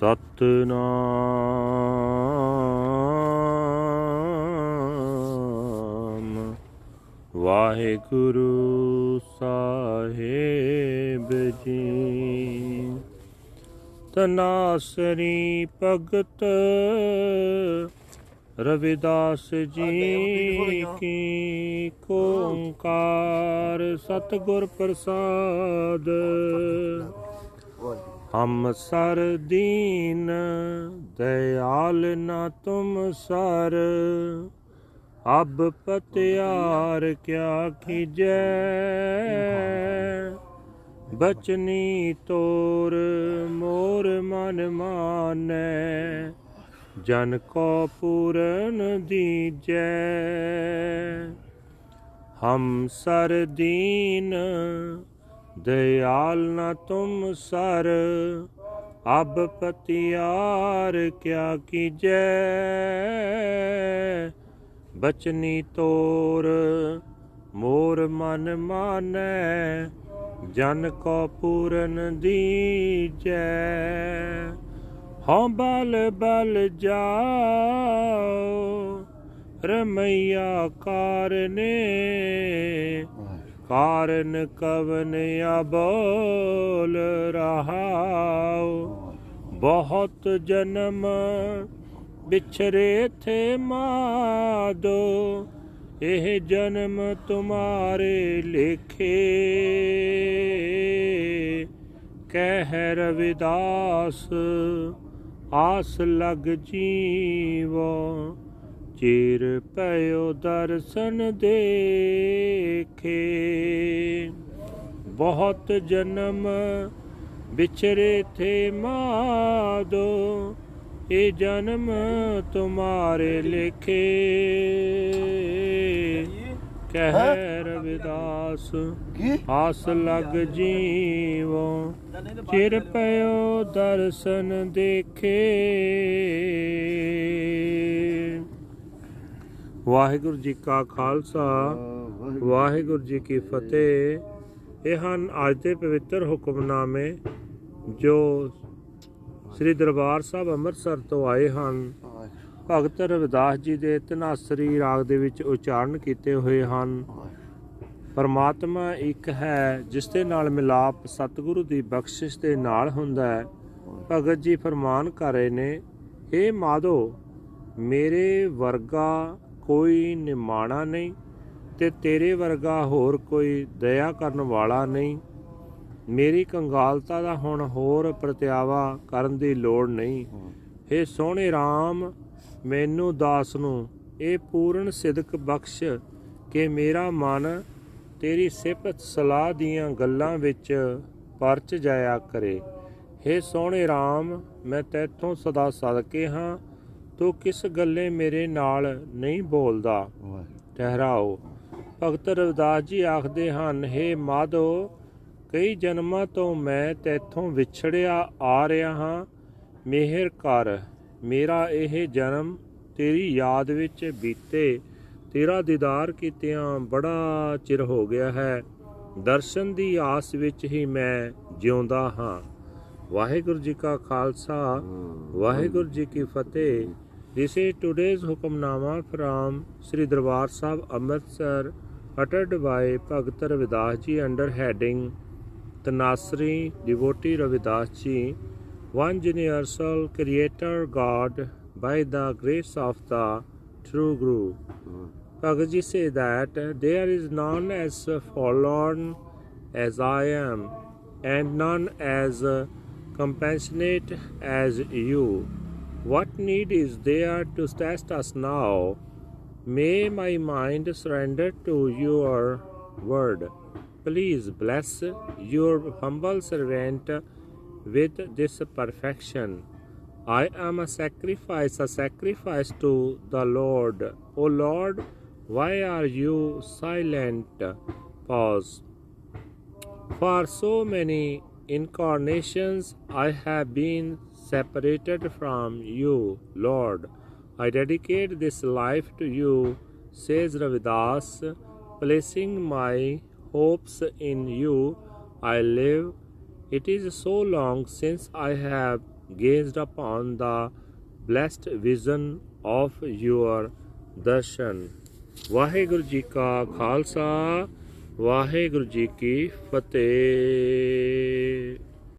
ਸਤਨਾਮ। ਵਾਹਿਗੁਰੂ ਸਾਹਿਬ ਜੀ। ਤਨਾਸਰੀ ਭਗਤ ਰਵਿਦਾਸ ਜੀ ਕੀ ਓੰਕਾਰ ਸਤਿਗੁਰ ਪ੍ਰਸਾਦ। ਹਮ ਸਰ ਦੀਨ, ਦਇਆਲ ਨਾ ਤੁਮ ਸਰ। ਅਬ ਪਤਿਆਰ ਕਿਆ ਕੀਜੈ ਬਚਨੀ ਤੋਰ, ਮੋਰ ਮਨ ਮਾਨੈ। ਜਨ ਕੋ ਪੂਰਨ ਦੀਜੈ। ਹਮ ਸਰ ਦੀਨ दयाल न तुम सर अब पतियार क्या कीजै बचनी तोर मोर मन मानै जन को पूरन दीजै हाँ बल बल जाओ रमैया कारने ਕਾਰਨ ਕਵਨ ਅਬੋਲ ਰਹਾਉ। ਬਹੁਤ ਜਨਮ ਵਿਛਰੇ ਥੇ ਮਾਦੋ, ਇਹ ਜਨਮ ਤੁਮਾਰੇ ਲਿਖੇ। ਕਹਿ ਰਵਿਦਾਸ ਆਸ ਲਗ ਜੀਵੋ। ਚਿਰ ਪਇਓ ਦਰਸ਼ਨ ਦੇਖੇ। ਬਹੁਤ ਜਨਮ ਵਿਚਰੇ ਥੇ ਮਾਦੋ ਇਹ ਜਨਮ ਤੁਮਾਰੇ ਲਿਖੇ। ਕਹਿ ਰਵਿਦਾਸ ਆਸ ਲਗ ਜੀਵੋ। ਚਿਰ ਪਇਓ ਦਰਸ਼ਨ ਦੇਖੇ। ਵਾਹਿਗੁਰੂ ਜੀ ਕਾ ਖਾਲਸਾ, ਵਾਹਿਗੁਰੂ ਜੀ ਕੀ ਫਤਿਹ। ਇਹ ਹਨ ਅੱਜ ਦੇ ਪਵਿੱਤਰ ਹੁਕਮਨਾਮੇ ਜੋ ਸ੍ਰੀ ਦਰਬਾਰ ਸਾਹਿਬ ਅੰਮ੍ਰਿਤਸਰ ਤੋਂ ਆਏ ਹਨ। ਭਗਤ ਰਵਿਦਾਸ ਜੀ ਦੇ ਤਨਾਸਰੀ ਰਾਗ ਦੇ ਵਿੱਚ ਉਚਾਰਨ ਕੀਤੇ ਹੋਏ ਹਨ। ਪਰਮਾਤਮਾ ਇੱਕ ਹੈ, ਜਿਸ ਦੇ ਨਾਲ ਮਿਲਾਪ ਸਤਿਗੁਰੂ ਦੀ ਬਖਸ਼ਿਸ਼ ਦੇ ਨਾਲ ਹੁੰਦਾ ਹੈ। ਭਗਤ ਜੀ ਫਰਮਾਨ ਕਰ ਰਹੇ ਨੇ ਇਹ ਮਾਧੋ, ਮੇਰੇ ਵਰਗਾ ਕੋਈ ਨਿਮਾਣਾ ਨਹੀਂ ਤੇ ਤੇਰੇ ਵਰਗਾ ਹੋਰ ਕੋਈ ਦਇਆ ਕਰਨ ਵਾਲਾ ਨਹੀਂ। ਮੇਰੀ ਕੰਗਾਲਤਾ ਦਾ ਹੁਣ ਹੋਰ ਪ੍ਰਤਿਆਵਾ ਕਰਨ ਦੀ ਲੋੜ ਨਹੀਂ। ਏ ਸੋਹਣੇ RAM ਮੈਨੂੰ ਦਾਸ ਨੂੰ ਇਹ ਪੂਰਨ ਸਿਦਕ ਬਖਸ਼ ਕਿ ਮੇਰਾ ਮਨ ਤੇਰੀ ਸਿਫਤ ਸਲਾਹ ਦੀਆਂ ਗੱਲਾਂ ਵਿੱਚ ਪਰਚ ਜਾਇਆ ਕਰੇ। ਏ ਸੋਹਣੇ RAM ਮੈਂ ਤੇਥੋਂ ਸਦਾ ਸਦਕੇ ਹਾਂ। ਤੂੰ ਕਿਸ ਗੱਲੇ ਮੇਰੇ ਨਾਲ ਨਹੀਂ ਬੋਲਦਾ? ਠਹਿਰਾਓ। ਭਗਤ ਰਵਿਦਾਸ ਜੀ ਆਖਦੇ ਹਨ हे ਮਾਧੋ ਕਈ ਜਨਮਾਂ ਤੋਂ ਮੈਂ ਤੇਥੋਂ ਵਿਛੜਿਆ ਆ ਰਿਹਾ ਹਾਂ। ਮਿਹਰ ਕਰ ਮੇਰਾ ਇਹ ਜਨਮ ਤੇਰੀ ਯਾਦ ਵਿੱਚ ਬੀਤੇ। ਤੇਰਾ ਦੀਦਾਰ ਕੀਤਿਆਂ ਬੜਾ ਚਿਰ ਹੋ ਗਿਆ ਹੈ। ਦਰਸ਼ਨ ਦੀ ਆਸ ਵਿੱਚ ਹੀ ਮੈਂ ਜਿਉਂਦਾ ਹਾਂ। ਵਾਹਿਗੁਰੂ ਜੀ ਕਾ ਖਾਲਸਾ ਵਾਹਿਗੁਰੂ ਜੀ ਕੀ ਫਤਿਹ। This is today's Hukamnama from Sri Darbar Sahib Amritsar uttered by Bhagat Ravidas ji under heading Tanasri Devotee Ravidas ji One Universal Creator God by the grace of the True Guru. Bhagat ji say that there is none as forlorn as I am and none as compassionate as you. What need is there to test us now? May my mind surrender to your word. Please bless your humble servant with this perfection. I am a sacrifice, a sacrifice to the Lord. O Lord, why are you silent? Pause. For so many incarnations I have been separated from you, Lord. I dedicate this life to you, says Ravidas, placing my hopes in you. I live. It is so long since I have gazed upon the blessed vision of your darshan. Waheguru ji ਕਾ ਖਾਲਸਾ ਵਾਹਿਗੁਰੂ ਜੀ ਕੀ ਫਤਿਹ